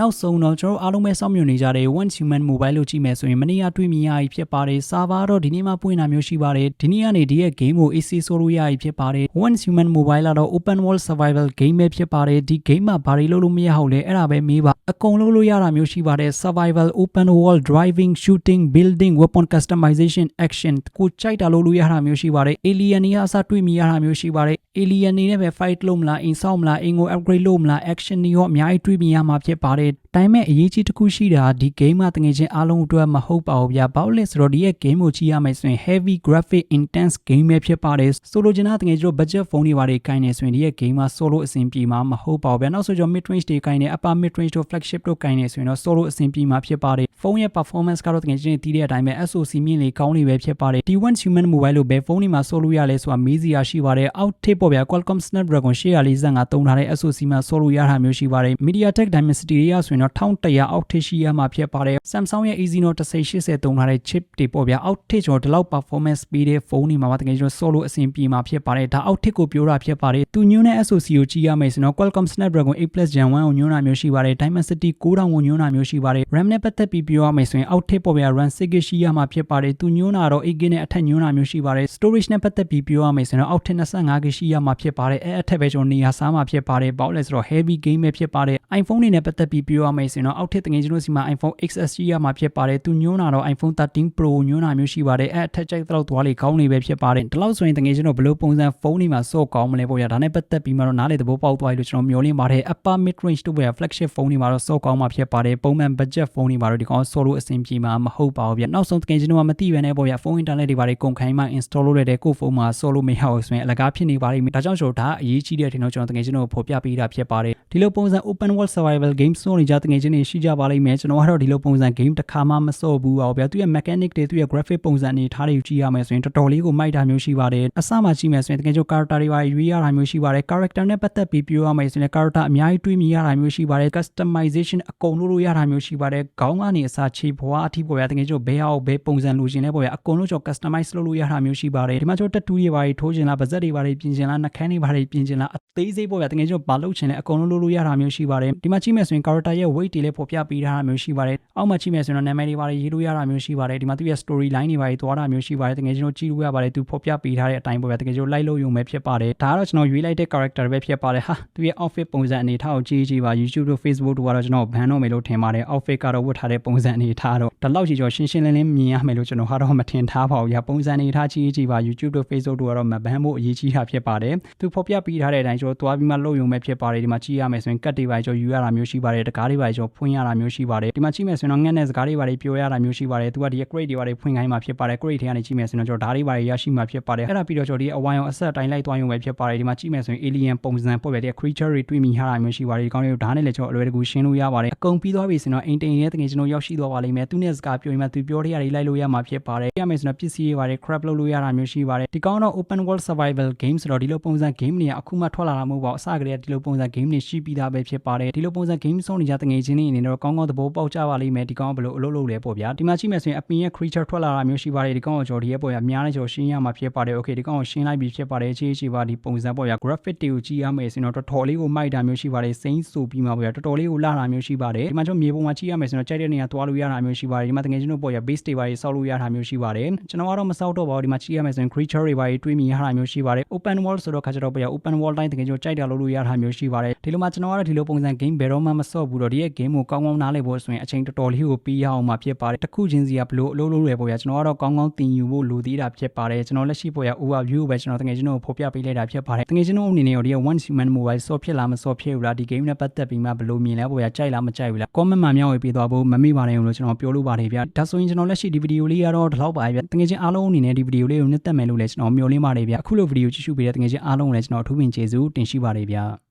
နောက်ဆုံးတော့ကျွန်တော်တို့အားလုံးပဲစောင့်မျှော်နေကြတဲ့ One Human Mobile လို့ကြည့်မယ်ဆိုရင်မနေ့ကတွေ့မြင်ရပြီဖြစ်ပါတယ်။ server တော့ဒီနေ့မှပွင့်တာမျိုးရှိပါတယ်။ဒီနေ့ကနေဒီရဲ့ game ကို AC ဆိုလို့ရပြီဖြစ်ပါတယ်။ One Human Mobile ကတော့ Open World Survival game ပဲဖြစ်ပါတယ်။ဒီ game မှာဘာတွေလုပ်လို့မရဟုတ်လဲအဲ့ဒါပဲမေးပါ။အကုန်လုံးလို့ရတာမျိုးရှိပါတယ်။ Survival Open World Driving Shooting Building Weapon Customization Action ကိုကြိုက်တာလို့လို့ရတာမျိုးရှိပါတယ်။ Alien တွေကအစတွေ့မြင်ရတာမျိုးရှိပါတယ်။ Alien တွေနဲ့ပဲ fight လုပ်မလားအိမ်ဆောက်မလားအိမ်ကို upgrade လုပ်မလား action တွေရောအများကြီးတွေ့မြင်ရမှာဖြစ်ပါတယ်။ဒါပေမဲ့အရေးကြီးတစ်ခုရှိတာဒီ game မှာတကယ်ချင်းအားလုံးအတွက်မဟုတ်ပါဘူးဗျာ။ဘာလို့လဲဆိုတော့ဒီရဲ့ game ကိုကြည့်ရမယ်ဆိုရင် heavy graphic intense game ပဲဖြစ်ပါတယ်။ solo ချင်တာတကယ်ကျတော့ budget phone တွေပါတယ်ကိုင်းနေဆိုရင်ဒီရဲ့ game မှာ solo အဆင်ပြေမှာမဟုတ်ပါဘူးဗျာ။နောက်ဆိုကျွန်တော် mid range တွေကိုင်းနေ upper mid range တို့ flagship တို့ကိုင်းနေဆိုရင်တော့ solo အဆင်ပြေမှာဖြစ်ပါတယ်။ဖုန်းရဲ့ performance ကတော့တကယ်ချင်းတီးတဲ့အတိုင်းပဲ SoC မြင့်လေကောင်းလေပဲဖြစ်ပါတယ်။ T1 Human Mobile လို့ပဲဖုန်းတွေမှာ solo ရလဲဆိုတာမေးစရာရှိပါတယ်။ outtake ပေါ့ဗျာ Qualcomm Snapdragon 845သုံးထားတဲ့ SoC မှာ solo ရတာမျိုးရှိပါတယ်။ MediaTek Dimensity တွေရဆိုရင်တော့1100 outtake ရှိရမှာဖြစ်ပါတယ်။ Samsung ရဲ့ Exynos 1080သုံးထားတဲ့ chip တွေပေါ့ဗျာ outtake ကျွန်တော်ဒီလောက် performance ပေးတဲ့ဖုန်းတွေမှာတကယ်ကျွန်တော် solo အဆင်ပြေမှာဖြစ်ပါတယ်။ဒါ outtake ကိုပြောတာဖြစ်ပါတယ်။သူညွှန်းတဲ့ SoC ကိုကြည့်ရမယ်ဆိုတော့ Qualcomm Snapdragon 8 Plus Gen 1ကိုညွှန်းတာမျိုးရှိပါတယ်။ Dimensity 9000ကိုညွှန်းတာမျိုးရှိပါတယ်။ RAM နဲ့ပတ်သက်ပြီးပြောရမယ်ဆိုရင် outtake ပေါ့ဗျာ RAM 6GB ရှိရမှာဖြစ်ပါတယ်။သူညွှန်းတာတော့ 8GB နဲ့အထက်ညွှန်းတာမျိုးရှိပါတယ်။ storage နဲ့ပတ်သက်ပြီးပြောရမယ်ဆိုရင် outtake 25GB ရှိရမှာဖြစ်ပါတယ်။အဲအထက်ပဲကျွန်တော်နေရာစားမှာဖြစ်ပါတယ်။ဘာလို့လဲဆိုတော့ heavy game ပဲဖြစ်ပါတယ်။ iPhone တွေနဲ့ပတ်သက်ပြီးပြောရမယ်ဆိုရင်တော့ outtake တကယ်ကျွန်တော်စီမှာ iPhone XS ရှိရမှာဖြစ်ပါတယ်။သူညွှန်းတာတော့ iPhone 13 Pro ညွှန်းတာမျိုးရှိပါတယ်။အဲအထက်ကြိုက်တော့သွားလေကောင်းနေပဲဖြစ်ပါတယ်။ဒီလောက်ဆိုရင်တကယ်ကျွန်တော်ဘယ်လိုပုံစံဖုန်းတွေမှာစော့ကောင်းမလဲပေါ့ဗျာ။ဒါနဲ့ပတ်သက်ပြီးမှတော့နားလေသဘောပေါက်သွားပြီလို့ကျွန်တော်မျှော်လင့်ပါတယ်။ upper mid range တို့ပဲ flagship ဖုန်းတွေမှာတော့စော့ကောင်းမှာဖြစ်ပါတယ်။ပုံမှန် budget ဖုန်းတွေမှာတော့ဒီကောင် solo အဆင်ပြေမှာမဟုတ်ပါဘူးဗျ။နောက်ဆုံးတကယ်ကျွန်တော်မသိရနဲ့ပေါ့ဗျာ။ဖုန်း internet တွေဘာတွေကုန်ခိုင်းမှ install လုပ်ရတဲ့ကိုယ့်ဖုန်းမှာ solo မရအောင်ဆိုရင်အလကားဖြစ်နေပါလိမ့်မယ်။ဒါကြောင့်ကျွန်တော်ဒါအရေးကြီးတဲ့ထင်တော့ကျွန်တော်တကယ်ကျွန်တော်ဖော်ပြပေးတာဖြစ်ပါတယ်။ဒီလိုပုံစံ open world survival game စောနေကြတကယ်ချင်းတွေရှိကြပါလိမ့်မယ်။ကျွန်တော်ကတော့ဒီလိုပုံစံ game တစ်ခါမှမစော့ဘူးပါဗျာ။သူရဲ့ mechanic တွေသူရဲ့ graphic ပုံစံတွေထားတွေကြည့်ရမယ်ဆိုရင်တော်တော်လေးကိုမိုက်တာမျိုးရှိပါတယ်။အစမှကြည့်မယ်ဆိုရင်တကယ်ကျွန် character တွေပါရွေးရတာမျိုးရှိပါတယ်။ character နဲ့ပတ်သက်ပြီးပြောရမယ်ဆိုရင် character အများကြီးတွေးမြင်ရတာမျိုးရှိပါတယ်။ customization အကုန်လုပ်လို့ရတာမျိုးရှိပါတယ်။ခေါင်းကနေအစားခြေဖွားအထိပေါ့ဗျာ။တကယ်ကျွန်ဘယ်ဟာကိုဘယ်ပုံစံလိုချင်လဲပေါ့ဗျာ။အကုန်လုံးကျွန် customize လုပ်လို့ရတာမျိုးရှိပါတယ်။ဒီမှာကျွန်တော် tattoo တွေပါထိုးချင်လားဗဇက်တွေပါပြင်ချင်လားနှာခမ်းတွေပါပြင်ချင်လားအသေးစိတ်ပေါ့ဗျာ။တကယ်ကျွန်ဘာလုပ်ချင်လဲအကုန်လုံးလုပ်လို့ရတာမျိုးရှိပါတယ်။ဒီမှာကြည့်မယ်ဆိုရင် character ရဲ့ weight တွေလည်းဖော်ပြပေးထားတာမျိုးရှိပါတယ်။အောက်မှာကြည့်မယ်ဆိုရင်နာမည်တွေပါရေးလို့ရတာမျိုးရှိပါတယ်။ဒီမှာသူရဲ့ story line တွေပါသွားတာမျိုးရှိပါတယ်။တကယ်ကျွန်တော်ကြည့်လို့ရပါတယ်။သူဖော်ပြပေးထားတဲ့အတိုင်းပေါ့ဗျာ။တကယ်ကျွန်လိုက်လို့ရုံပဲဖြစ်ပါတယ်။ဒါကတော့ကျွန်တော်ရွေးလိုက်တဲ့ character ပဲဖြစ်ပါတယ်။ဟာသူရဲ့ outfit ပုံစံအနေထားကိုကြည့်ကြည့်ပါ YouTube တို့ Facebook တို့ကတော့ကျွန်တော်ဘန်တော့မယ်လို့ထင်ပါတယ်။ outfit ကတော့ဝတ်ထားတဲ့ပုံစံအနေထားတော့ဒီလောက်ကြီးကျွန်တော်ရှင်းရှင်းလင်းလင်းမြင်ရမယ်လို့ကျွန်တော်ကတော့မထင်ထားပါဘူး။ပုံစံအနေထားကြည့်ကြည့်ပါ YouTube တို့ Facebook တို့ကတော့မဘန်ဖို့အရေးကြီးတာဖြစ်ပါတယ်။သူဖော်ပြပေးထားတဲ့အတိုင်းကျွန်တော်သွားပြီးမှလုပ်ရုံပဲဖြစ်ပါတယ်။ဒီမှာကြည့်ရမယ်ဆိုရင်ကတ်တွေပါကျွန်တော်ယူရတာမျိုးရှိပါတယ်။တကားတွေပါကျွန်တော်ဖွင့်ရတာမျိုးရှိပါတယ်။ဒီမှာကြည့်မယ်ဆိုရင်တော့ငှက်နဲ့စကားတွေပါပြောရတာမျိုးရှိပါတယ်။သူကဒီ crate တွေပါဖွင့်ခိုင်းမှာဖြစ်ပါတယ်။ crate ထဲကနေကြည့်မယ်ဆိုရင်ကျွန်တော်ဓာတ်တွေပါရရှိမှာဖြစ်ပါတယ်။အဲ့ဒါပြီးတော့ကျွန်တော်ဒီအဝိုင်းအောင်အဆက်တိုင်းလိုက်သွားရုံပဲဖြစ်ပါတယ်။ဒီမှာကြည့်မယ်ဆိုရင် alien ပုံစံပေါ့ဗျာဒီ creature တွေတွေ့မိရတာမျိုးရှိပါတယ်။ဒီကောင်းလေးကိုဓာတ်နဲ့လည်းကျွန်တော်အလွယ်တကူရှင်းလို့ရပါတယ်။အကုန်ပြီးသွားပြီဆိုတော့အိမ်တိန်ရဲ့တကယ်ကျွန်တော်ရောက်ရှိသွားပါလိမ့်မယ်။သူနဲ့စကားပြောရင်မှသူပြောတဲ့ຢာတွေလိုက်လို့ရမှာဖြစ်ပါတယ်။ရမယ်ဆိုတော့ပစ္စည်းတွေပါတယ် crap လုပ်လို့ရတာမျိုးရှိပါတယ်။ဒီကောင်းတော့ open world survival game ဆိုတော့ဒီလိုပုံစံ game တွေကအခုမှထွက်လာတာမဟုတ်ပါဘူး။အစကတည်းကဒီလိုပုံစံ game တွေရှိပြီးသားပဲဖြစ်ပါတယ်။ဒီလိုပုံစံ game ဆုံးနေကြတငယ်ချင်းတွေအနေနဲ့တော့ကောင်းကောင်းသဘောပေါက်ကြပါလိမ့်မယ်။ဒီကောင်းဘယ်လိုအလုပ်လုပ်လဲပေါ့ဗျာ။ဒီမှာကြည့်မယ်ဆိုရင်အပင်ရဲ့ creature ထွက်လာတာမျိုးရှိပါတယ်။ဒီကောင်းကိုကျွန်တော်ဒီရဲ့ပေါ့ဗျာများတဲ့ကျွန်တော်ရှင်းရမှာဖြစ်ပါတယ်။ okay ဒီကောင်းကိုရှင်းလိုက်ပြီဖြစ်ပါတယ်။အခြေအခြေပါဒီပုံစံပေါ့ဗျာ graphic တွေကိုကြည့်ရမယ်ဆိုရင်တော့တော်တော်လေးကိုမိုက်တာမျိုးရှိပါတယ်။စိမ့်ဆိုပြီးမှပေါ့ဗျာတော်တော်လေးကိုလာတာမျိုးရှိပါတယ်။ဒီမှာကျွန်တော်မြေပုံမှာကြည့်ရမယ်ဆိုတော့ကြိုက်တဲ့နေရာသွားလို့ရတာမျိုးရှိပါတယ်။ဒီမှာတကယ်ကျွန်တော်ပေါ့ဗျာ base တွေပါဆောက်လို့ရတာမျိုးရှိပါတယ်။ကျွန်တော်ကတော့မဆောက်တော့ပါဘူး။ဒီမှာကြည့်ရမယ်ဆိုရင် creature တွေပါတွေးမြင်ရတာမျိုးရှိပါတယ်။ open world ဆိုတော့ခါကျတော့ပေါ့ဗျာ open world တိုင်းတကယ်ကျွန်တော်ကြိုက်တာလုပ်လို့ရတာမျိုးရှိပါတယ်။ဒီလိုမှကျွန်တော်ကတော့ဒီလိုပုံစံ game ဘယ်တော့မှမဆော့ဘူးတော့ဒီရဲ့ game ကိုကောင်းကောင်းနားလည်ဖို့ဆိုရင်အချိန်တော်တော်လေးကိုပြီးရအောင်မှာဖြစ်ပါတယ်။တစ်ခုချင်းစီကဘလို့အလုပ်လုပ်ရပေါ့ဗျာကျွန်တော်ကတော့ကောင်းကောင်းသင်ယူဖို့လိုသေးတာဖြစ်ပါတယ်။ကျွန်တော်လက်ရှိပေါ့ဗျာ overview ကိုပဲကျွန်တော်တကယ်ကျွန်တော်ဖော်ပြပေးလိုက်တာဖြစ်ပါတယ်။တကယ်ကျွန်တော်အနေနဲ့ဒီရဲ့ one human mobile ဆော့ဖြစ်လားမဆော့ဖြစ်ဘူးလားဒီ game နဲ့ပတ်သက်ပြီးမှဘလို့မြင်လဲပေါ့ဗျာကြိုက်လားမကြိုက်ဘူးလား comment မှာမျှဝေပေးသွားဖို့မမေ့ပါနဲ့လို့ကျွန်တော်ပြောလို့ပါတယ်ဗျာ။ဒါဆိုရင်ကျွန်တော်လက်ရှိဒီဗီဒီယိုလေးကတော့ဒီလောက်ပါဗျာ။တကယ်ချင်းအားလုံးအနေနဲ့ဒီဗီဒီယိုလေးကိုနှစ်သက်မယ်လို့လည်းကျွန်တော်မျှော်လင့်ပါတယ်ဗျာ။အခုလိုဗီဒီယိုကြည့်ရှုပေးတဲ့တကယ်ချင်းအားလုံးကိုလည်းကျွန်တော်အထူးပင်ကျေးဇူးတင်ရှိပါတယ်ဗျာ။